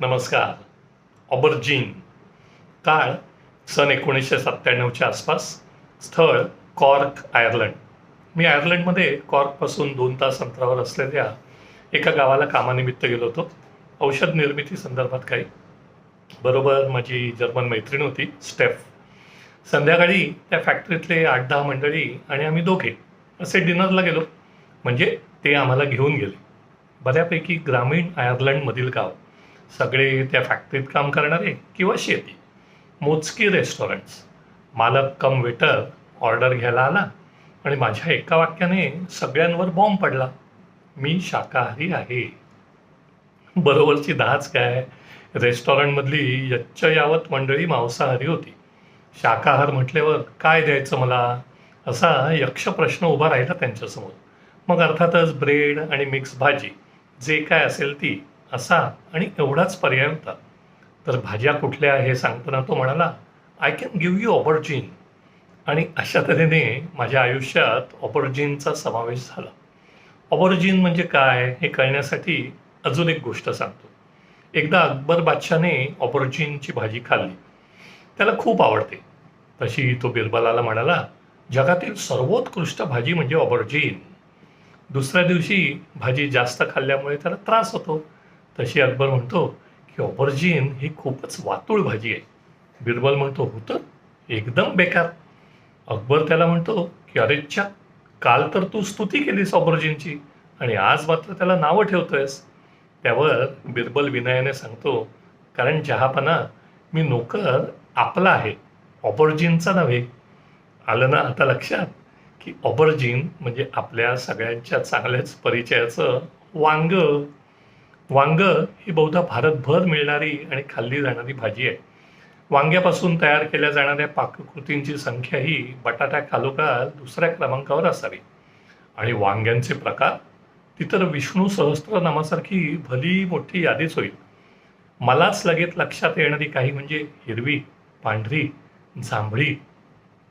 नमस्कार. ऑबर्जिन काळ सन एकोणीसशे सत्त्याण्णवच्या आसपास स्थळ कॉर्क आयर्लंड. मी आयर्लंडमध्ये कॉर्कपासून दोन तास अंतरावर असलेल्या एका गावाला कामानिमित्त गेलो होतो. औषध निर्मिती संदर्भात काही बरोबर माझी जर्मन मैत्रीण होती स्टेफ. संध्याकाळी त्या फॅक्टरीतले आठ दहा मंडळी आणि आम्ही दोघे असे डिनरला गेलो. म्हणजे ते आम्हाला घेऊन गेले. बऱ्यापैकी ग्रामीण आयर्लंडमधील गाव. सगळे त्या फॅक्टरीत काम करणारे किंवा शेती. मोजकी रेस्टॉरंट्स मालक कम वेटर ऑर्डर घ्यायला आला आणि माझ्या एका वाक्याने सगळ्यांवर बॉम्ब पडला. मी शाकाहारी आहे. बरोबरची दहाच काय? रेस्टॉरंटमधली यच्चयावत मंडळी मांसाहारी होती. शाकाहार म्हटल्यावर काय द्यायचं मला? असा यक्ष प्रश्न उभा राहिला त्यांच्यासमोर. मग अर्थातच ब्रेड आणि मिक्स भाजी जे काय असेल ती असा आणि एवढाच पर्याय होता तर भाज्या कुठल्या हे सांगताना तो म्हणाला I can give you opportune आणि अशा तऱ्हेने माझ्या आयुष्यात ऑपॉर्च्युनचा समावेश झाला. ऑपॉर्च्युन म्हणजे काय हे कळण्यासाठी अजून एक गोष्ट सांगतो. एकदा अकबर बादशाने ऑपॉर्च्युनची भाजी खाल्ली. त्याला खूप आवडते. तशी तो बिरबलाला म्हणाला जगातील सर्वोत्कृष्ट भाजी म्हणजे ऑपॉर्च्युन दुसऱ्या दिवशी भाजी जास्त खाल्ल्यामुळे त्याला त्रास होतो. तशी अकबर म्हणतो की ऑपॉर्च्युन ही खूपच वातुळ भाजी आहे. बिरबल म्हणतो होतं? एकदम बेकार. अकबर त्याला म्हणतो की अरेच्छा काल तर तू स्तुती केलीस ऑपॉर्च्युनची आणि आज मात्र त्याला नावं ठेवतोयस. त्यावर बिरबल विनयाने सांगतो कारण जहापना मी नोकर आपला आहे ऑपॉर्च्युनचा नव्हे. आलं ना आता लक्षात की ऑपॉर्च्युन म्हणजे आपल्या सगळ्यांच्या चांगल्याच परिचयाचं वांग. वांग ही बहुधा भारतभर मिळणारी आणि खाल्ली जाणारी भाजी आहे. वांग्यापासून तयार केल्या जाणाऱ्या पाककृतींची संख्या ही बटाट्या खालोखाल दुसऱ्या क्रमांकावर असावी. आणि वांग्यांचे प्रकार? ती तर विष्णू सहस्त्रनामासारखी भली मोठी यादीच होईल. मलाच लगेच लक्षात येणारी काही म्हणजे हिरवी पांढरी जांभळी.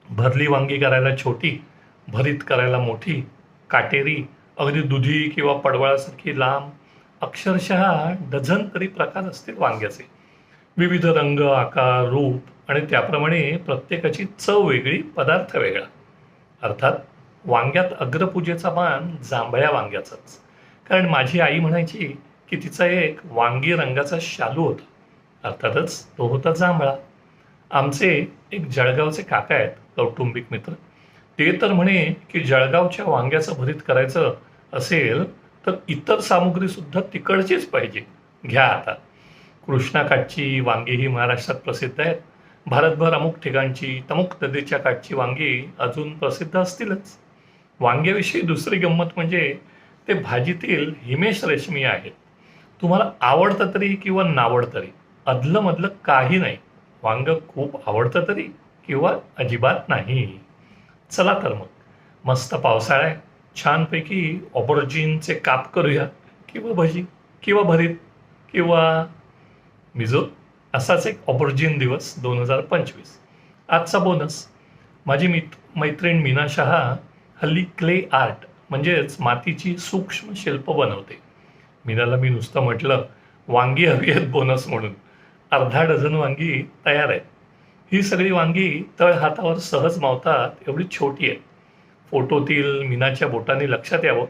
भरली वांगी करायला छोटी भरीत करायला मोठी काटेरी अगदी दुधी किंवा पडवळासारखी लांब अक्षरशः डझन तरी प्रकार असतील वांग्याचे. विविध रंग आकार रूप आणि त्याप्रमाणे प्रत्येकाची चव वेगळी पदार्थ वेगळा. अर्थात वांग्यात अग्रपूजेचा मान जांभळ्या वांग्याचाच. कारण माझी आई म्हणायची की तिचा एक वांगी रंगाचा शालू होता. अर्थातच तो होता जांभळा. आमचे एक जळगावचे काका आहेत कौटुंबिक मित्र. ते तर म्हणे की जळगावच्या वांग्याचं भरीत करायचं असेल तर इतर सामुग्रीसुद्धा तिकडचीच पाहिजे. घ्या आता. कृष्णाकाठची वांगी ही महाराष्ट्रात प्रसिद्ध आहेत. भारतभर अमुक ठिकाणची तमुक नदीच्या काठची वांगी अजून प्रसिद्ध असतीलच. वांग्याविषयी दुसरी गंमत म्हणजे ते भाजीतील हिमेश रेशमी आहेत. तुम्हाला आवडतं तरी किंवा नावड तरी अदलंमधलं काही नाही. वांग खूप आवडतं तरी किंवा अजिबात नाही. चला तर मग. मस्त पावसाळा आहे. छानपैकी ऑपॉर्च्युनचे काप करूया. किंवा भजी किंवा भरीत किंवा मिझो असाच एक ऑपॉर्च्युन दिवस दोन हजार पंचवीस. आजचा बोनस माझी मित मैत्रीण मीना शहा हल्ली क्ले आर्ट म्हणजेच मातीची सूक्ष्म शिल्प बनवते. मीनाला मी नुसतं म्हटलं वांगी हवी आहेत बोनस म्हणून. अर्धा डझन वांगी तयार आहेत. ही सगळी वांगी तळ हातावर सहज मावतात एवढी छोटी आहे फोटोतील मीनाच्या बोटाने लक्षात यावं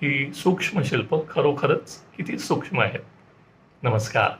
की सूक्ष्म शिल्प खरोखरच किती सूक्ष्म आहेत नमस्कार.